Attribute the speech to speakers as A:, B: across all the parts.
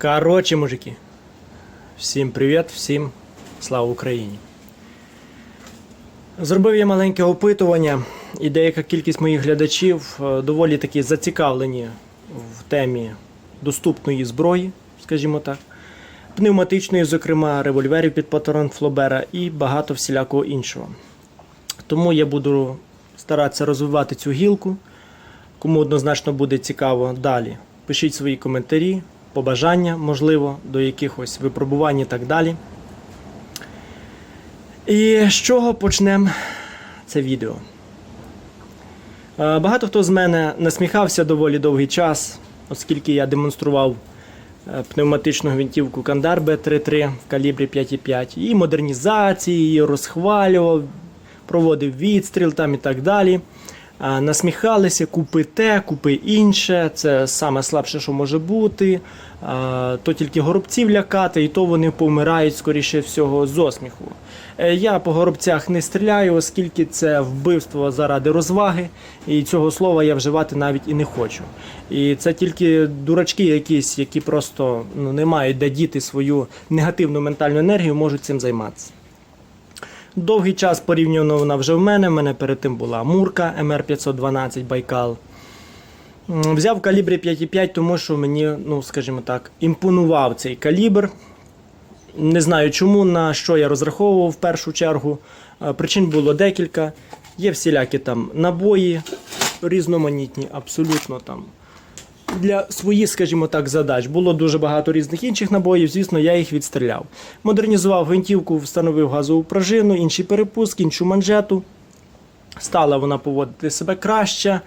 A: Короче, мужики, всім привіт, всім слава Україні. Зробив я маленьке опитування, і деяка кількість моїх глядачів е, доволі таки зацікавлені в темі доступної зброї, скажімо так, пневматичної, зокрема, револьверів під патрон Флобера і багато всілякого іншого. Тому я буду старатися розвивати цю гілку. Кому однозначно буде цікаво далі, пишіть свої коментарі, побажання, можливо, до якихось випробувань і так далі. І з чого почнемо це відео? Е, Багато хто з мене насміхався доволі довгий час, оскільки я демонстрував е, пневматичну гвинтівку Кандар Б-33 в калібрі 5,5, її модернізації, її розхвалював, проводив відстріл там і так далі. Насміхалися, купи те, купи інше, це саме слабше, що може бути. То тільки горобців лякати, і то вони помирають, скоріше всього, з осміху. Е, Я по горобцях не стріляю, оскільки це вбивство заради розваги, і цього слова я вживати навіть і не хочу. І це тільки дурачки якісь, які просто ну, не мають де діти свою негативну ментальну енергію, можуть цим займатися. Довгий час порівняно вона вже в мене. В мене перед тим була Мурка МР512 Байкал. Взяв калібр 5,5, тому що мені, ну скажімо так, імпонував цей калібр. Не знаю чому, на що я розраховував в першу чергу. Е, Причин було декілька. Є всілякі там набої, різноманітні, абсолютно там. Для своїх, скажімо так, задач було дуже багато різних інших набоїв. Звісно, я їх відстріляв. Модернізував гвинтівку, встановив газову пружину, інший перепуск, іншу манжету. Стала вона поводити себе краще,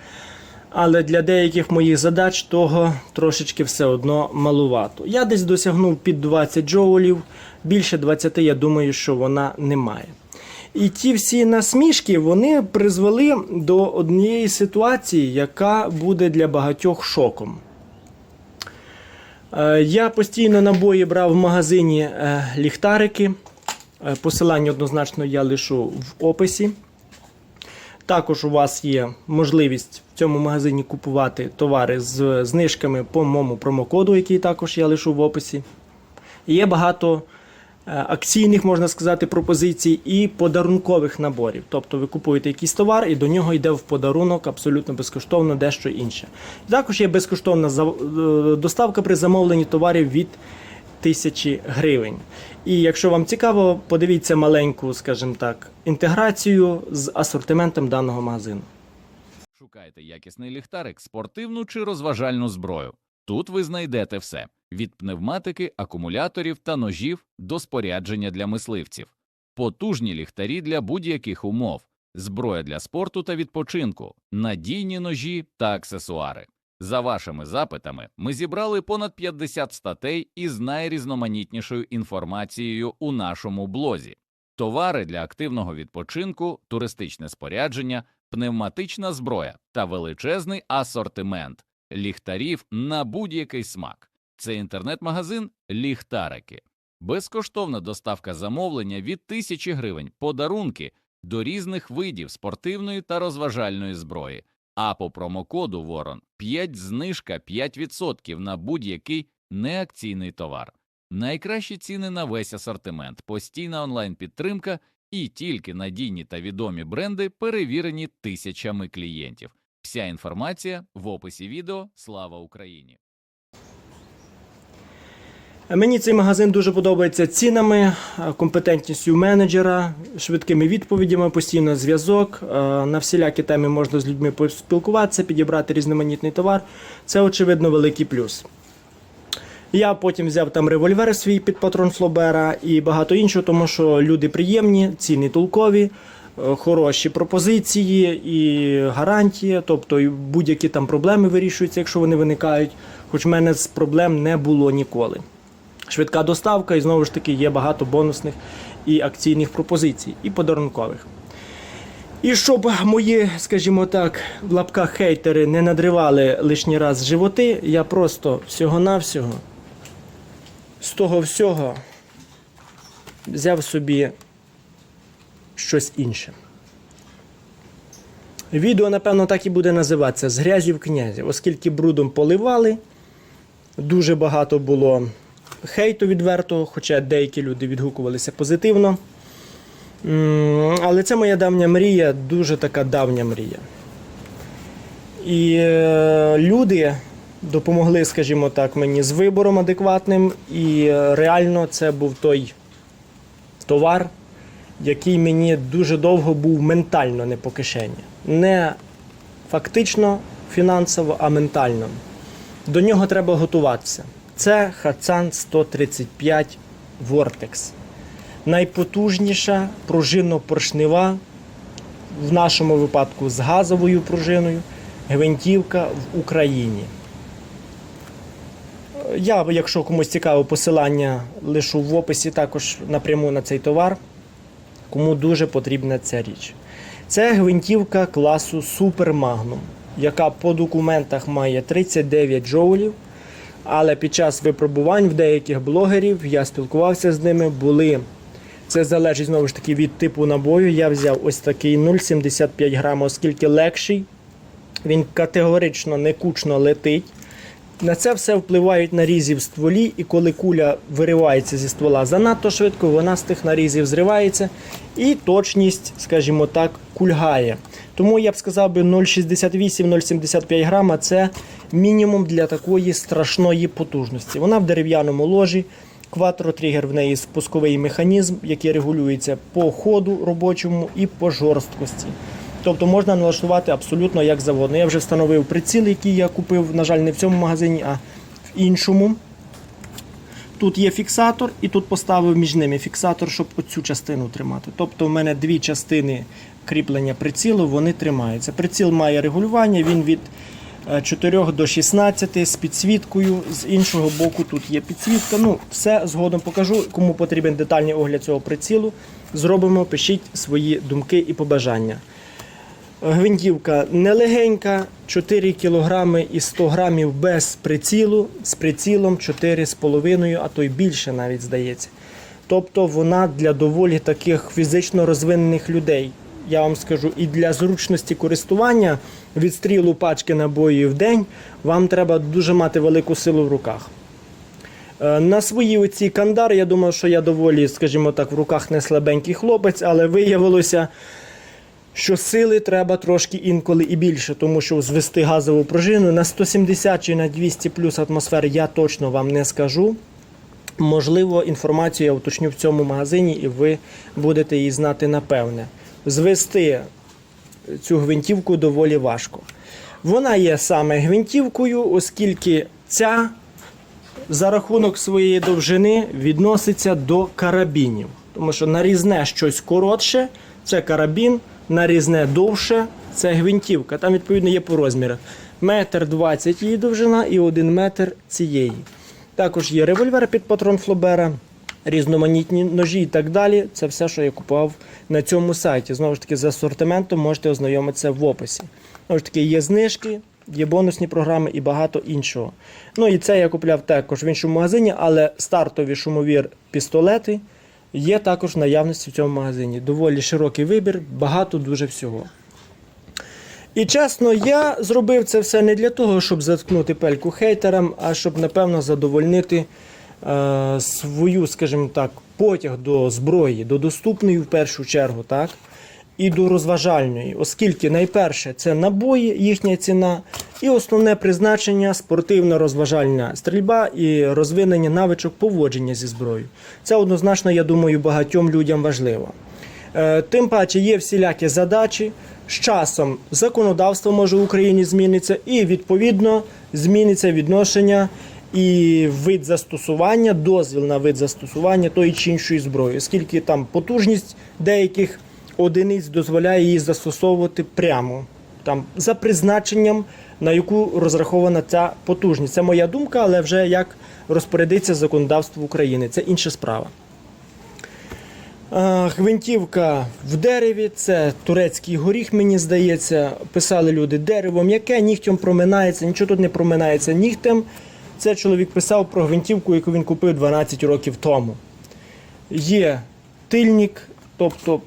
A: але для деяких моїх задач того трошечки все одно малувато. Я десь досягнув під 20 джоулів, більше 20, я думаю, що вона не має. І ті всі насмішки вони призвели до однієї ситуації, яка буде для багатьох шоком. Е, Я постійно набої брав в магазині е, ліхтарики. Е, Посилання однозначно я лишу в описі. Також у вас є можливість в цьому магазині купувати товари з знижками по моєму промокоду, який також я лишу в описі. Є багато акційних, можна сказати, пропозицій і подарункових наборів. Тобто ви купуєте якийсь товар і до нього йде в подарунок абсолютно безкоштовно дещо інше. Також є безкоштовна е, доставка при замовленні товарів від тисячі гривень. І якщо вам цікаво, подивіться маленьку, скажімо так, інтеграцію з асортиментом даного магазину.
B: Шукайте якісний ліхтарик, спортивну чи розважальну зброю. Тут ви знайдете все: від пневматики, акумуляторів та ножів до спорядження для мисливців, потужні ліхтарі для будь-яких умов, зброя для спорту та відпочинку, надійні ножі та аксесуари. За вашими запитами, ми зібрали понад 50 статей із найрізноманітнішою інформацією у нашому блозі. Товари для активного відпочинку, туристичне спорядження, пневматична зброя та величезний асортимент ліхтарів на будь-який смак. Це інтернет-магазин Ліхтарики. Безкоштовна доставка замовлення від тисячі гривень, подарунки до різних видів спортивної та розважальної зброї. А по промокоду Ворон 5 знижка 5% на будь-який неакційний товар. Найкращі ціни на весь асортимент, постійна онлайн-підтримка і тільки надійні та відомі бренди, перевірені тисячами клієнтів. Вся інформація в описі відео. Слава Україні!
A: Мені цей магазин дуже подобається цінами, е, компетентністю менеджера, швидкими відповідями, постійно зв'язок. Е, На всілякі теми можна з людьми поспілкуватися, підібрати різноманітний товар. Це очевидно великий плюс. Я потім взяв там револьвер свій під патрон Флобера і багато іншого, тому що люди приємні, ціни толкові, е, хороші пропозиції і гарантії, тобто будь-які там проблеми вирішуються, якщо вони виникають. Хоч в мене з проблем не було ніколи. Швидка доставка, і знову ж таки є багато бонусних і акційних пропозицій, і подарункових. І щоб мої, скажімо так, в лапках хейтери не надривали лишній раз животи, я просто всього-навсього з того всього взяв собі щось інше. Відео, напевно, так і буде називатися з грязів князів, оскільки брудом поливали, дуже багато було хейту відвертого, хоча деякі люди відгукувалися позитивно. Але це моя давня мрія, дуже така давня мрія. І е, люди допомогли, скажімо так, мені з вибором адекватним, і е, реально це був той товар, який мені дуже довго був ментально не по кишені. Не фактично фінансово, а ментально. До нього треба готуватися. Це Хацан 135 Vortex. Найпотужніша пружинно-поршнева, в нашому випадку з газовою пружиною, гвинтівка в Україні. Я, якщо комусь цікаво, посилання лишу в описі також напряму на цей товар, кому дуже потрібна ця річ. Це гвинтівка класу Super Magnum, яка по документах має 39 джоулів. Але під час випробувань в деяких блогерів я спілкувався з ними, були. Це залежить знову ж таки від типу набою. Я взяв ось такий 0,75 грам, оскільки легший. Він категорично не кучно летить. На це все впливають нарізи в стволі, і коли куля виривається зі ствола занадто швидко, вона з тих нарізів зривається, і точність, скажімо так, кульгає. Тому я б сказав би 0,68-0,75 грама це мінімум для такої страшної потужності. Вона в дерев'яному ложі. Кватротригер в неї спусковий механізм, який регулюється по ходу робочому і по жорсткості. Тобто можна налаштувати абсолютно як завгодно. Я вже встановив приціл, який я купив, на жаль, не в цьому магазині, а в іншому. Тут є фіксатор, і тут поставив між ними фіксатор, щоб оцю частину тримати. Тобто в мене дві частини кріплення прицілу, вони тримаються. Приціл має регулювання, він від е, 4 до 16 з підсвіткою. З іншого боку тут є підсвітка. Ну, все згодом покажу. Кому потрібен детальний огляд цього прицілу, зробимо, пишіть свої думки і побажання. Гвинтівка нелегенька, 4 кг і 100 грамів без прицілу, з прицілом 4,5, а то й більше навіть здається. Тобто вона для доволі таких фізично розвинених людей. Я вам скажу, і для зручності користування відстрілу пачки набоїв в день вам треба дуже мати велику силу в руках. Е, На свої оці кандари, я думав, що я доволі, скажімо так, в руках не слабенький хлопець, але виявилося, що сили треба трошки інколи і більше, тому що звести газову пружину на 170 чи на 200 плюс атмосфер я точно вам не скажу. Можливо, інформацію я уточню в цьому магазині, і ви будете її знати напевне. Звести цю гвинтівку доволі важко. Вона є саме гвинтівкою, оскільки ця за рахунок своєї довжини відноситься до карабінів. Тому що нарізне щось коротше, це карабін, нарізне довше це гвинтівка. Там, відповідно, є по розмірах. Метр двадцять її довжина і один метр цієї. Також є револьвер під патрон Флобера, різноманітні ножі і так далі. Це все, що я купував на цьому сайті. Знову ж таки, з асортиментом можете ознайомитися в описі. Знову ж таки, є знижки, є бонусні програми і багато іншого. Ну і це я купляв також в іншому магазині, але стартові шумові пістолети є також наявності в цьому магазині. Доволі широкий вибір, багато дуже всього. І чесно, я зробив це все не для того, щоб заткнути пельку хейтерам, а щоб, напевно, задовольнити е, свою, скажімо так, потяг до зброї, до доступної в першу чергу, так? І до розважальної, оскільки найперше це набої, їхня ціна, і основне призначення спортивно-розважальна стрільба і розвинення навичок поводження зі зброєю. Це однозначно, я думаю, багатьом людям важливо. Е, Тим паче є всілякі задачі. З часом законодавство може в Україні зміниться, і відповідно зміниться відношення і вид застосування, дозвіл на вид застосування тої чи іншої зброї, оскільки там потужність деяких одиниць дозволяє її застосовувати прямо там за призначенням, на яку розрахована ця потужність. Це моя думка, але вже як розпорядиться законодавство України. Це інша справа. Гвинтівка в дереві, це турецький горіх, мені здається. Писали люди дерево м'яке, нігтем проминається, нічого тут не проминається нігтем. Це чоловік писав про гвинтівку, яку він купив 12 років тому. Є тильник, тобто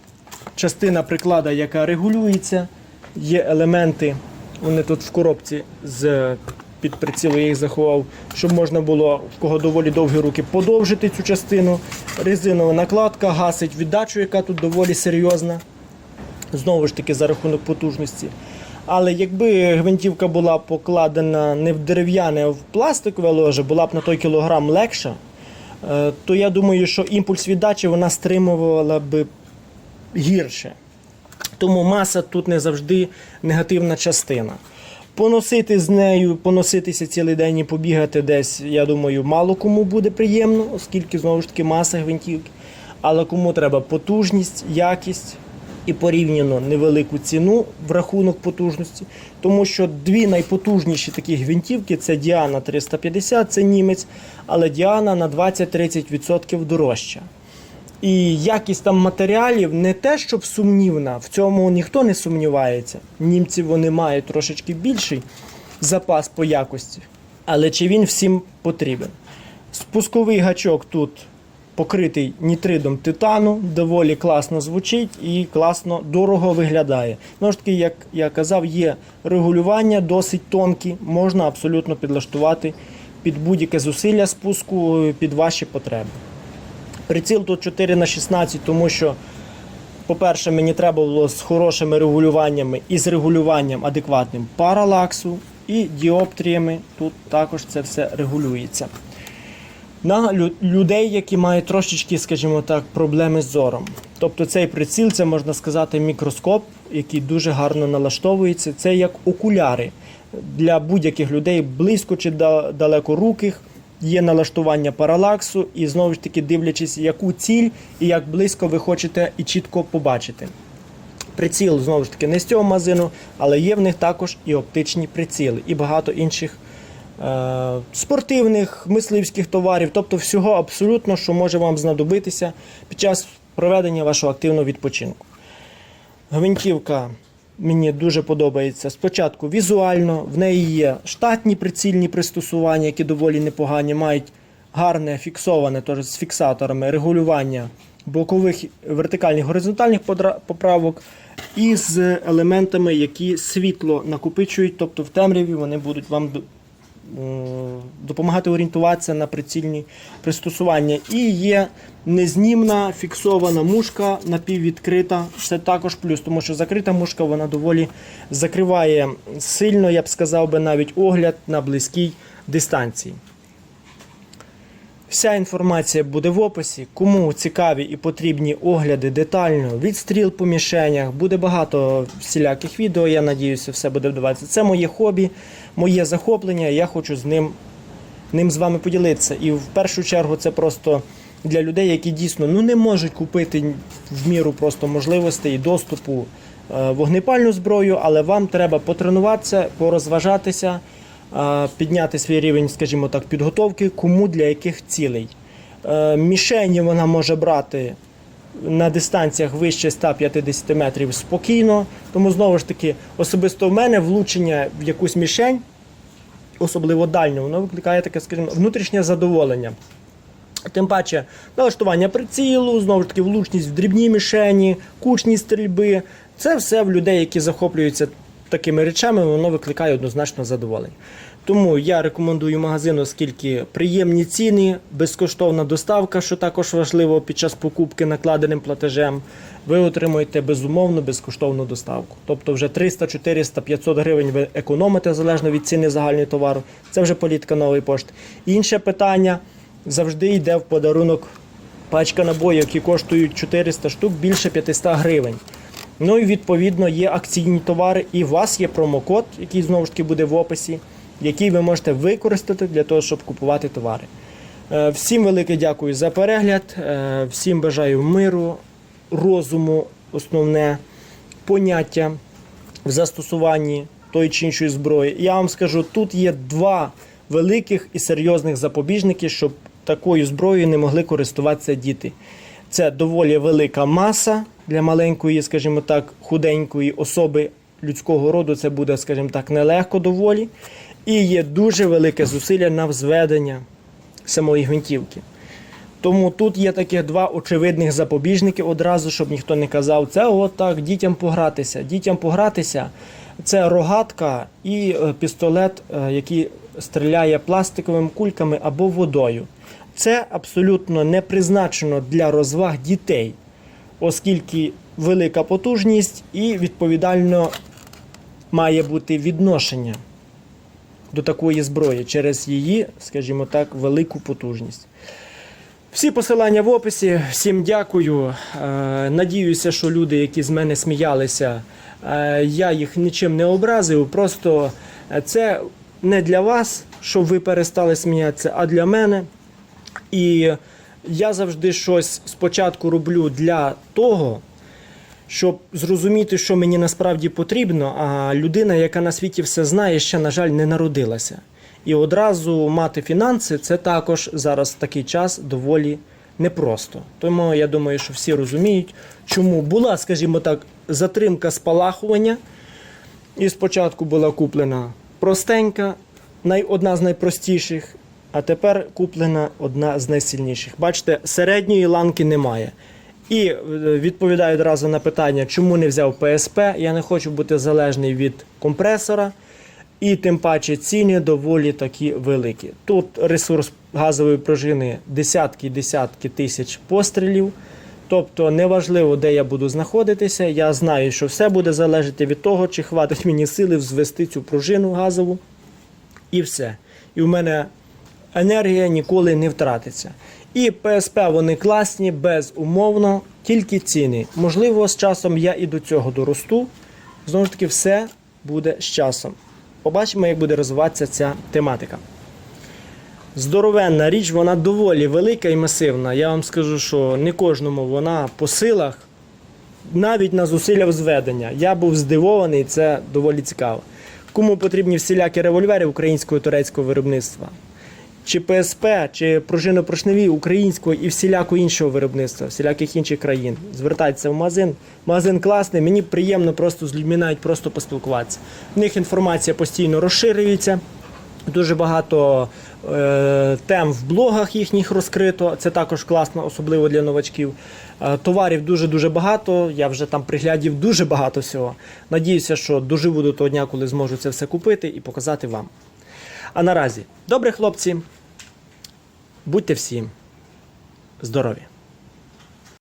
A: частина приклада, яка регулюється, є елементи, вони тут в коробці з під прицілу я їх заховав, щоб можна було, в кого доволі довгі руки, подовжити цю частину. Резинова накладка, гасить віддачу, яка тут доволі серйозна. Знову ж таки, за рахунок потужності. Але якби гвинтівка була покладена не в дерев'яне, а в пластикове ложе, була б на той кілограм легша, е, то я думаю, що імпульс віддачі вона стримувала б гірше. Тому маса тут не завжди негативна частина. Поносити з нею, поноситися цілий день і побігати десь, я думаю, мало кому буде приємно, оскільки знову ж таки маса гвинтівки. Але кому треба потужність, якість і порівняно невелику ціну в рахунок потужності. Тому що дві найпотужніші такі гвинтівки це Діана 350, це німець, але Діана на 20-30% дорожча. І якість там матеріалів не те, щоб сумнівна, в цьому ніхто не сумнівається. Німці вони мають трошечки більший запас по якості. Але чи він всім потрібен? Спусковий гачок тут покритий нітридом титану, доволі класно звучить і класно дорого виглядає. Знову ж таки, як я казав, є регулювання досить тонкі, можна абсолютно підлаштувати під будь-яке зусилля спуску під ваші потреби. Приціл тут 4 на 16, тому що, по-перше, мені треба було з хорошими регулюваннями і з регулюванням адекватним паралаксу і діоптріями. Тут також це все регулюється. На людей, які мають трошечки, скажімо так, проблеми з зором. Тобто цей приціл, це можна сказати, мікроскоп, який дуже гарно налаштовується. Це як окуляри для будь-яких людей, близько чи да- далекоруких. Є налаштування паралаксу, і знову ж таки дивлячись, яку ціль і як близько ви хочете і чітко побачити. Приціл знову ж таки не з цього магазину, але є в них також і оптичні приціли, і багато інших е, спортивних, мисливських товарів, тобто всього абсолютно, що може вам знадобитися під час проведення вашого активного відпочинку. Гвинтівка мені дуже подобається. Спочатку візуально, в неї є штатні прицільні пристосування, які доволі непогані, мають гарне фіксоване тож з фіксаторами регулювання бокових вертикальних горизонтальних поправок і з елементами, які світло накопичують, тобто в темряві вони будуть вам допомагати орієнтуватися на прицільні пристосування. І є незнімна фіксована мушка напіввідкрита. Це також плюс, тому що закрита мушка вона доволі закриває сильно, я б сказав би, навіть огляд на близькій дистанції. Вся інформація буде в описі. Кому цікаві і потрібні огляди детально, відстріл по мішенях, буде багато всіляких відео. Я надіюся, все буде вдаватися. Це моє хобі, моє захоплення. Я хочу з ним, ним з вами поділитися. І в першу чергу це просто для людей, які дійсно ну, не можуть купити в міру просто можливостей і доступу е, вогнепальну зброю, але вам треба потренуватися, порозважатися е, підняти свій рівень, скажімо так, підготовки, кому для яких цілей. Е, Мішені вона може брати на дистанціях вище 150 метрів спокійно. Тому знову ж таки, особисто в мене влучення в якусь мішень, особливо дальню, воно викликає таке, скажімо, внутрішнє задоволення. Тим паче налаштування прицілу, знову ж таки, влучність в дрібні мішені, кучні стрільби. Це все в людей, які захоплюються такими речами, воно викликає однозначно задоволення. Тому я рекомендую магазин, оскільки приємні ціни, безкоштовна доставка, що також важливо під час покупки накладеним платежем. Ви отримуєте безумовно безкоштовну доставку. Тобто вже 300, 400, 500 гривень ви економите залежно від ціни загального товару. Це вже політика нової пошти. Інше питання завжди йде в подарунок пачка набоїв, які коштують 400 штук більше 500 гривень. Ну і відповідно є акційні товари, і у вас є промокод, який знову ж таки буде в описі, який ви можете використати для того, щоб купувати товари. Е, Всім велике дякую за перегляд. е, Всім бажаю миру, розуму, основне поняття в застосуванні тої чи іншої зброї. Я вам скажу, тут є два великих і серйозних запобіжники, щоб такою зброєю не могли користуватися діти. Це доволі велика маса для маленької, скажімо так, худенької особи людського роду. Це буде, скажімо так, нелегко доволі. І є дуже велике зусилля на взведення самої гвинтівки. Тому тут є таких два очевидних запобіжники одразу, щоб ніхто не казав, це от так, дітям погратися. Дітям погратися це рогатка і е, пістолет, е, який стріляє пластиковими кульками або водою. Це абсолютно не призначено для розваг дітей, оскільки велика потужність і відповідально має бути відношення до такої зброї через її, скажімо так, велику потужність. Всі посилання в описі. Всім дякую. Е, Надіюся, що люди, які з мене сміялися, е, я їх нічим не образив. Просто е, це не для вас, щоб ви перестали сміятися, а для мене. І я завжди щось спочатку роблю для того, щоб зрозуміти, що мені насправді потрібно, а людина, яка на світі все знає, ще, на жаль, не народилася. І одразу мати фінанси це також зараз такий час доволі непросто. Тому я думаю, що всі розуміють, чому була, скажімо так, затримка спалахування. І спочатку була куплена простенька, одна з найпростіших, а тепер куплена одна з найсильніших. Бачите, середньої ланки немає. І е, відповідаю одразу на питання, чому не взяв PSP. Я не хочу бути залежний від компресора. І тим паче ціни доволі такі великі. Тут ресурс газової пружини десятки десятки тисяч пострілів. Тобто неважливо, де я буду знаходитися. Я знаю, що все буде залежати від того, чи хватить мені сили взвести цю пружину газову. І все. І в мене енергія ніколи не втратиться. І ПСП вони класні, безумовно, тільки ціни. Можливо, з часом я і до цього доросту. Знову ж таки, все буде з часом. Побачимо, як буде розвиватися ця тематика. Здоровенна річ, вона доволі велика і масивна. Я вам скажу, що не кожному вона по силах, навіть на зусилля зведення. Я був здивований, це доволі цікаво. Кому потрібні всілякі револьвери українського турецького виробництва? Чи ПСП, чи пружинопоршневі українського і всілякого іншого виробництва, всіляких інших країн. Звертайтеся в магазин. Магазин класний, мені приємно просто з людьми навіть просто поспілкуватися. В них інформація постійно розширюється. Дуже багато е, тем в блогах їхніх розкрито. Це також класно, особливо для новачків. Е, товарів дуже-дуже багато. Я вже там приглядів дуже багато всього. Надіюся, що доживу до того дня, коли зможу це все купити і показати вам. А наразі, добре, хлопці, будьте всі здорові!